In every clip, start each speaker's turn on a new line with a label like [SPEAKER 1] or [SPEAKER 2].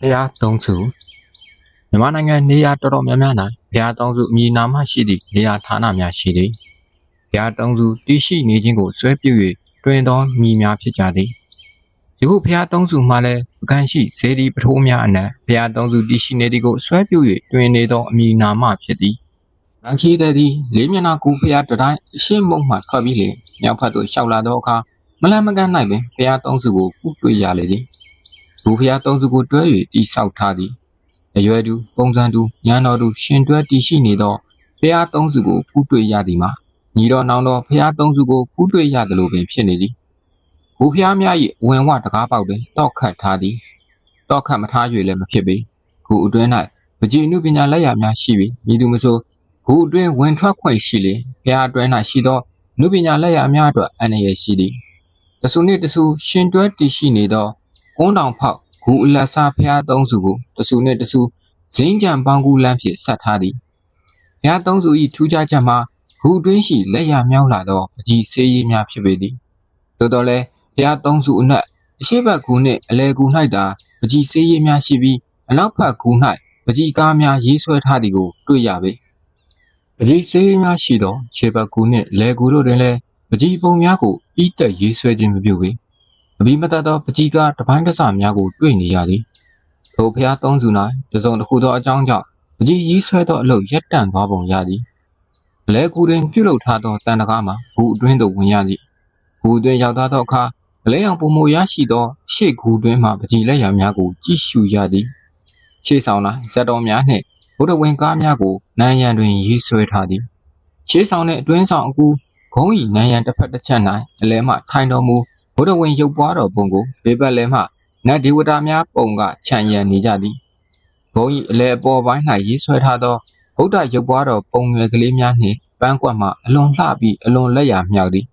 [SPEAKER 1] ဘုရားသုံးစုမြန်မာနိုင်ငံနေရာတော်တော်များများ၌ဘုရားသုံးစုအမည်နာမရှိသည့်နေရာဌာနများရှိသည်ဘုရားသုံးစုတည်ရှိနေခြင်းကိုဆွဲပြု၍တွင်သောမိများဖြစ်ကြသည်ယခုဘုရားသုံးစုမှလည်းပကံရှိဇေဒီပထိုးများအနက်ဘုရားသုံးစုတည်ရှိနေသည်ကိုဆွဲပြု၍တွင်နေသောအမည်နာမဖြစ်သည်ရန်ခီတဲ့သည်လေးမျက်နှာကူဘုရားတတိုင်းအရှင်းမုံမှထွက်ပြီးလေမြောက်ဖက်သို့လျှောက်လာသောအခါမလန်မကန်၌ပင်ဘုရားသုံးစုကိုဥတွေ့ရလေသည် ဘူဖျားသုံးစုကိုတွဲ၍တိဆောက်ထားသည်အရွယ်တူပုံစံတူညံတော်တူရှင်တွဲတည်ရှိနေသောဖျားသုံးစုကိုဖူးတွေ့ရသည်မှာညီတော်နောင်တော်ဖျားသုံးစုကိုဖူးတွေ့ရသလိုပင်ဖြစ်နေသည်ဘူဖျားများ၏ဝင်ဝတကားပေါက်တွင်တောက်ခတ်ထားသည်တောက်ခတ်မထား၍လည်းမဖြစ်ပေခုအတွင်း၌ပကြည်နုပညာလက်ရာများရှိပြီးမိသူမဆိုခုအတွင်းဝင်ထွက်ခွင့်ရှိလေဖျားအတွင်း၌ရှိသောနုပညာလက်ရာများအတွက်အန္တရာယ်ရှိသည်တဆူနှင့်တဆူရှင်တွဲတည်ရှိနေသော ကုန်းတောင်ဖောက်ဂူအလက်စားဖျားသုံးစုကိုတဆူနှင့်တဆူဇင်းကြံပေါင်းကူလမ်းဖြင့်ဆက်ထားသည်ဖျားသုံးစု၏ထူးခြားချက်မှာဂူတွင်းရှိလက်ရမြောက်လာသောပကြီးဆေးရည်များဖြစ်ပေသည်သို့တော်လည်းဖျားသုံးစုအနက်အရှိတ်ဘက်ဂူနှင့်အလဲဂူ၌သာပကြီးဆေးရည်များရှိပြီးအနောက်ဘက်ဂူ၌ပကြီးကားများရေးဆွဲထားသည်ကိုတွေ့ရပေပကြီးဆေးရည်များရှိသောခြေဘက်ဂူနှင့်လဲဂူတို့တွင်လည်းပကြီးပုံများကိုပြီးတက်ရေးဆွဲခြင်းမပြုပေ အဘိမတတ်သောပကြီးကားတပိုင်းတစများကိုတွေ့နေရသည်။ထိုဖျားသုံးစု၌တစုံတစ်ခုသောအကြောင်းကြောင့်ပကြီးရီးဆွဲသောအလုပ်ရပ်တန့်သွားပုံရသည်။လဲကူတွင်ပြုတ်လုထားသောတန်တကားမှာဘူအတွင်းသို့ဝင်ရသည်။ဘူအတွင်းရောက်သွားသောအခါလဲအောင်ပုံမရရှိသောရှေ့ကူတွင်မှပကြီးလက်ရများကိုကြည့်ရှုရသည်။ရှေ့ဆောင်၌ဇက်တော်များနှင့်ဘုဒ္ဓဝင်ကားများကိုနန်းရံတွင်ရေးဆွဲထားသည်။ရှေ့ဆောင်နှင့်အတွင်းဆောင်အကူဂုံးဤနန်းရံတစ်ဖက်တစ်ချက်၌အလဲမှထိုင်တော်မူ ဘုဒ္ဓဝင်ရုပ်ပွားတော်ပုံကိုဘေးပတ်လဲမှနတ်ဒေဝတာများပုံကခြံရံနေကြသည်ဘုံဤအလဲအပေါ်ပိုင်း၌ရေးဆွဲထားသောဗုဒ္ဓရုပ်ပွားတော်ပုံငယ်ကလေးများနှင့်ပန်းကွက်မှအလွန်လှပြီးအလွန်လက်ရမြောက်သည်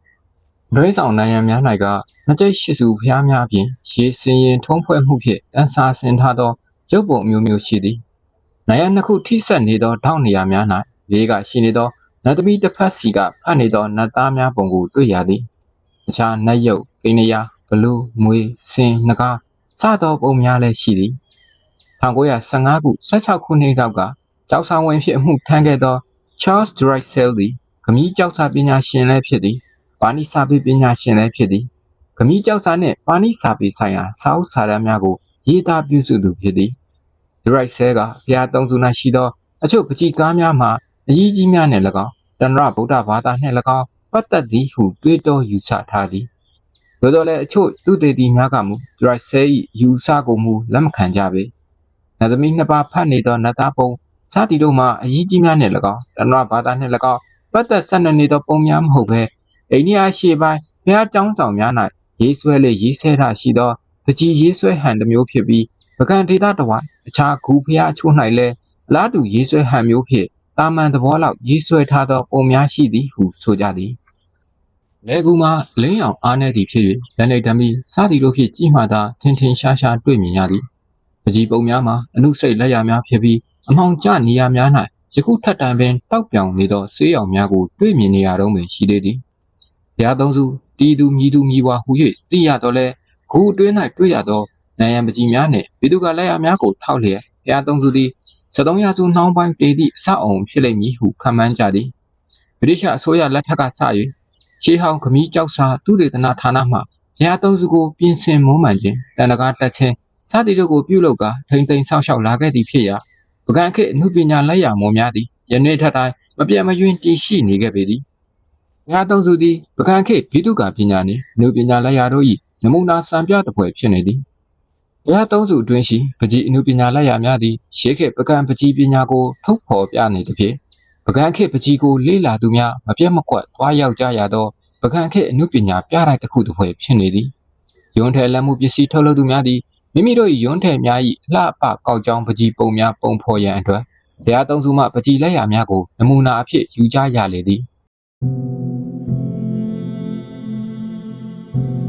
[SPEAKER 1] ဒရိဆောင်နိုင်ရန်များ၌ကနှစ်ကျိတ်ရှိစုဖျားများအပြင်ရေစင်ရင်ထုံးဖွဲ့မှုဖြင့်တန်းစာဆင်ထားသောရုပ်ပုံအမျိုးမျိုးရှိသည်နိုင်ရန်နှစ်ခုထိဆက်နေသောထောက်နေရာများ၌လေးကရှိနေသောနတ်သမီးတစ်ဖက်စီကဖတ်နေသောနတ်သားများပုံကိုတွေ့ရသည်အခြားနတ်ရုပ် ကိန်းရဘလူးမွေစင်နဂါစသောပုံများလည်းရှိသည်1915ခု16ခုနှစ်လောက်ကကျောက်ဆောင်ဝင်ဖြစ်အမှုထမ်းခဲ့သော Charles Drysdale သည်ခမည်းကျောက်စာပညာရှင်လည်းဖြစ်သည်ပါဏိစာပေပညာရှင်လည်းဖြစ်သည်ခမည်းကျောက်စာနှင့်ပါဏိစာပေဆိုင်ရာစာအုပ်စာတမ်းများကိုရေးသားပြုစုသူဖြစ်သည် Drysdale ကဘုရားသုံးစု၌ရှိသောအချို့ပကြီးကားများမှာအကြီးကြီးများနှင့်၎င်းတဏ္ဍဗုဒ္ဓဘာသာနှင့်၎င်းပတ်သက်သည်ဟုတွေးတောယူဆထားသည် သို့တော်လည်းအချို့သူတေတီများကမူဒရိုက်ဆဲ၏ယူဆကိုမူလက်မခံကြပေနတ်သမီးနှစ်ပါးဖတ်နေသောနတ်သားပုံစသည်တို့မှာအကြီးကြီးများနှင့်၎င်းတဏ္ဍဘာသာနှင့်၎င်းပတ်သက်ဆက်နွယ်နေသောပုံများမဟုတ်ဘဲအိန္ဒိယရှေ့ပိုင်းဘုရားကျောင်းဆောင်များ၌ရေးဆွဲလေရေးဆဲထားရှိသောပကြီးရေးဆွဲဟန်တစ်မျိုးဖြစ်ပြီးပကံဒေတာတဝိုင်းအခြားဂူဖျားအချို့၌လည်းအလားတူရေးဆွဲဟန်မျိုးဖြင့်တာမန်သဘောလောက်ရေးဆွဲထားသောပုံများရှိသည်ဟုဆိုကြသည် လေကူမှာလင်းအောင်အားနေသည်ဖြစ်၍လက်နေတမီစသည်တို့ဖြင့်ကြည်မှသာထင်ထင်ရှားရှားတွေ့မြင်ရသည်ပကြီးပုံများမှာအနုစိတ်လက်ရများဖြစ်ပြီးအမောင်ကျနေရာများ၌ယခုထက်တန်ပင်တောက်ပြောင်နေသောဆေးရောင်များကိုတွေ့မြင်နေရတော့ပင်ရှိသေးသည်ဘုရားသုံးစုတီသူမြည်သူမြည်ဝါဟူ၍သိရတော့လဲဂူအတွင်း၌တွေ့ရသောနိုင်ရန်ပကြီးများနှင့်ဘိတုကလက်ရများကိုထောက်လျက်ဘုရားသုံးစုသည်73ရာစုနှောင်းပိုင်းတည်သည့်အဆောက်အုံဖြစ်လိမ့်မည်ဟုခန့်မှန်းကြသည်ဗြိတိရှအစိုးရလက်ထက်ကစ၍ ရှေးဟောင်းခမီးကြောက်စာသူဒေသနာဌာနမှဘုရားသုံးစုကိုပြင်ဆင်မွမ်းမံခြင်းတန်တကားတက်ခြင်းစသည်တို့ကိုပြုလုပ်ကာထိမ့်သိမ်းဆောက်ရှောက်လာခဲ့သည်ဖြစ်ရာပကံခေတ်အမှုပညာလက်ရာမောများသည်ယနေ့ထက်တိုင်းမပြတ်မယွင်းတည်ရှိနေခဲ့ပေသည်ဘုရားသုံးစုသည်ပကံခေတ်ဘိတုကာပညာနှင့်အမှုပညာလက်ရာတို့၏နမူနာစံပြတစ်ပွဲဖြစ်နေသည်ဘုရားသုံးစုအတွင်းရှိပကြီးအမှုပညာလက်ရာများသည်ရှေးခေတ်ပကံပကြီးပညာကိုထုတ်ဖော်ပြနေသည်ဖြင့်ပ ကံခေတ်ပကြီးကိုလေ့လာသူများမပြတ်မကွက်သွားရောက်ကြရသောပကံခေတ်အမှုပညာပြတိုက်တစ်ခုတစ်ပွဲဖြစ်နေသည်ယွန်းထဲလက်မှုပစ္စည်းထုတ်လုပ်သူများသည်မိမိတို့၏ယွန်းထဲများ၏လှပကောက်ကြောင်းပကြီးပုံများပုံဖော်ရန်အတွက်ဘုရားသုံးစုမှပကြီးလက်ရာများကိုနမူနာအဖြစ်ယူကြရလေသည်